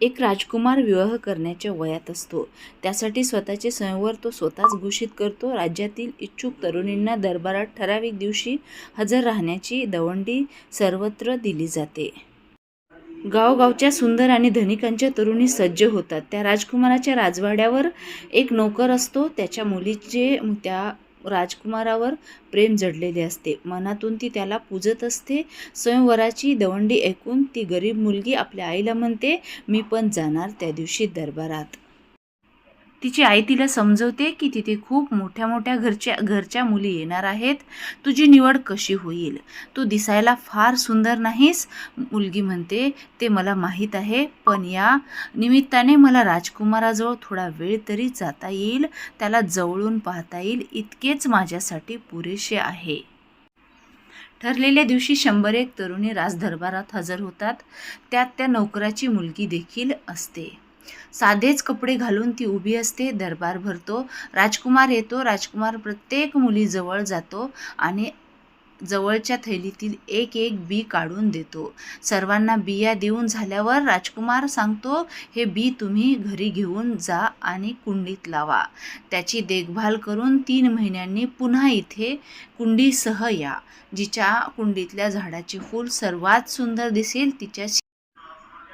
एक राजकुमार विवाह करण्याच्या वयात असतो. त्यासाठी स्वतःचे स्वयंवर तो स्वतःच घोषित करतो. राज्यातील इच्छुक तरुणींना दरबारात ठराविक दिवशी हजर राहण्याची दवंडी सर्वत्र दिली जाते. गावगावच्या सुंदर आणि धनिकांच्या तरुणी सज्ज होतात. त्या राजकुमाराच्या राजवाड्यावर एक नोकर असतो. त्याच्या मुलीचे त्या राजकुमारावर प्रेम जडलेले असते. मनातून ती त्याला पूजत असते. स्वयंवराची दवंडी ऐकून ती गरीब मुलगी आपल्या आईला म्हणते मी पण जाणार त्या दिवशी दरबारात. तिची आई तिला समजवते की तिथे खूप मोठ्या मोठ्या घरच्या घरच्या मुली येणार आहेत. तुझी निवड कशी होईल? तू दिसायला फार सुंदर नाहीस मुलगी म्हणते. ते मला माहीत आहे पण या निमित्ताने मला राजकुमाराजवळ थोडा वेळ तरी जाता येईल. त्याला जवळून पाहता येईल. इतकेच माझ्यासाठी पुरेसे आहे. ठरलेल्या दिवशी शंभर एक तरुणी राजदरबारात हजर होतात. त्यात त्या नोकराची मुलगी देखील असते. साधेच कपडे घालून ती उभी असते दरबार भरतो. राजकुमार येतो राजकुमार प्रत्येक मुलीजवळ जातो आणि जवळच्या थैलीतील एक एक बी काढून देतो. सर्वांना बिया देऊन झाल्यावर राजकुमार सांगतो हे बी तुम्ही घरी घेऊन जा आणि कुंडीत लावा. त्याची देखभाल करून तीन महिन्यांनी पुन्हा इथे कुंडीसह या. जिच्या कुंडीतल्या झाडाचे फूल सर्वात सुंदर दिसेल तिच्या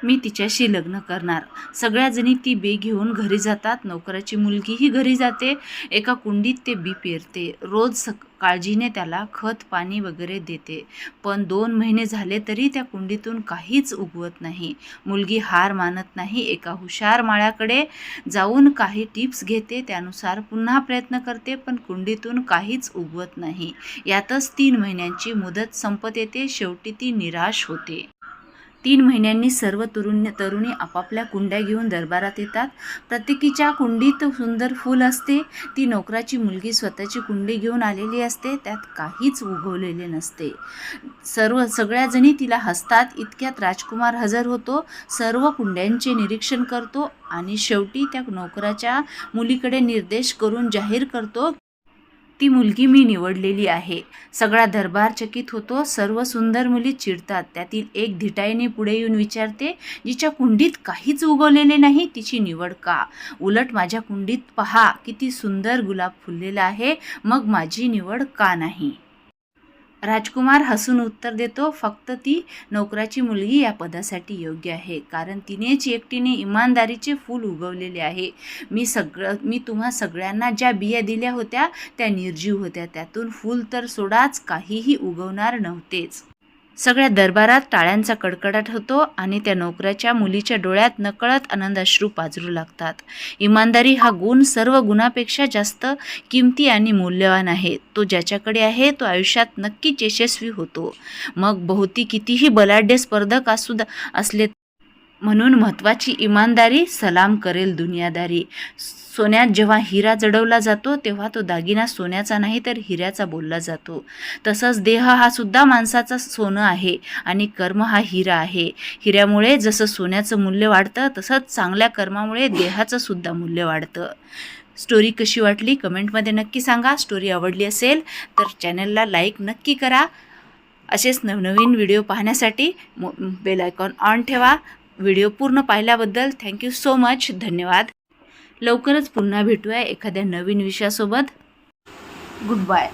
मी तिच्याशी लग्न करणार. सगळ्या जणी ती बी घेऊन घरी जातात. नोकराची मुलगीही घरी जाते. एका कुंडीत ते बी पेरते. रोज सक काळजीने त्याला खत पाणी वगैरे देते. पण दोन महिने झाले तरी त्या कुंडीतून काहीच उगवत नाही. मुलगी हार मानत नाही. एका हुशार माळ्याकडे जाऊन काही टिप्स घेते. त्यानुसार पुन्हा प्रयत्न करते पण कुंडीतून काहीच उगवत नाही. यातच तीन महिन्यांची मुदत संपत येते. शेवटी ती निराश होते. तीन महिन्यांनी सर्व तरुण तरुणी आपापल्या कुंड्या घेऊन दरबारात येतात. प्रत्येकीच्या कुंडीत सुंदर फूल असते. ती नोकराची मुलगी स्वतःची कुंडी घेऊन आलेली असते. त्यात काहीच उगवलेले नसते. सर्व सगळ्याजणी तिला हसतात. इतक्यात राजकुमार हजर होतो. सर्व कुंड्यांचे निरीक्षण करतो आणि शेवटी त्या नोकराच्या मुलीकडे निर्देश करून जाहीर करतो ती मुलगी मी निवडलेली आहे. सगळा दरबार चकित होतो. सर्व सुंदर मुली चिडतात. त्यातील एक धिटाईने पुढे येऊन विचारते जिच्या कुंडीत काहीच उगवलेले नाही तिची निवड का? उलट माझ्या कुंडीत पहा किती सुंदर गुलाब फुललेला आहे. मग माझी निवड का नाही? राजकुमार हसून उत्तर देतो फक्त ती नोकराची मुलगी या पदासाठी योग्य आहे कारण तिनेच एकटीने इमानदारीचे फूल उगवलेले आहे. मी सगळं मी तुम्हा सगळ्यांना ज्या बिया दिल्या होत्या त्या निर्जीव होत्या. त्यातून फूल तर सोडाच काहीही उगवणार नव्हतेच. सगळ्या दरबारात टाळ्यांचा कडकडाट होतो आणि त्या नोकऱ्याच्या मुलीच्या डोळ्यात नकळत आनंदाश्रू पाजरू लागतात. इमानदारी हा गुण सर्व गुणापेक्षा जास्त किमती आणि मूल्यवान आहे. तो ज्याच्याकडे आहे तो आयुष्यात नक्कीच यशस्वी होतो. मग भोवती कितीही बलाढ्य स्पर्धक असू द- असले म्हणून महत्त्वाची इमानदारी सलाम करेल दुनियादारी. सोन्यात जेव्हा हिरा जडवला जातो तेव्हा तो दागिना सोन्याचा नाही तर हिऱ्याचा बोलला जातो. तसंच देह हा सुद्धा माणसाचा सोनं आहे आणि कर्म हा हिरा आहे. हिऱ्यामुळे जसं सोन्याचं मूल्य वाढतं तसंच चांगल्या कर्मामुळे देहाचं सुद्धा मूल्य वाढतं. स्टोरी कशी वाटली कमेंटमध्ये नक्की सांगा. स्टोरी आवडली असेल तर चॅनलला लाईक नक्की करा. असेच नवनवीन व्हिडिओ पाहण्यासाठी मो बेल आयकॉन ऑन ठेवा. व्हिडिओ पूर्ण पाहिल्याबद्दल थँक्यू सो मच. धन्यवाद. लवकरच पुन्हा भेटूया एखाद्या नवीन विषयासोबत. Good bye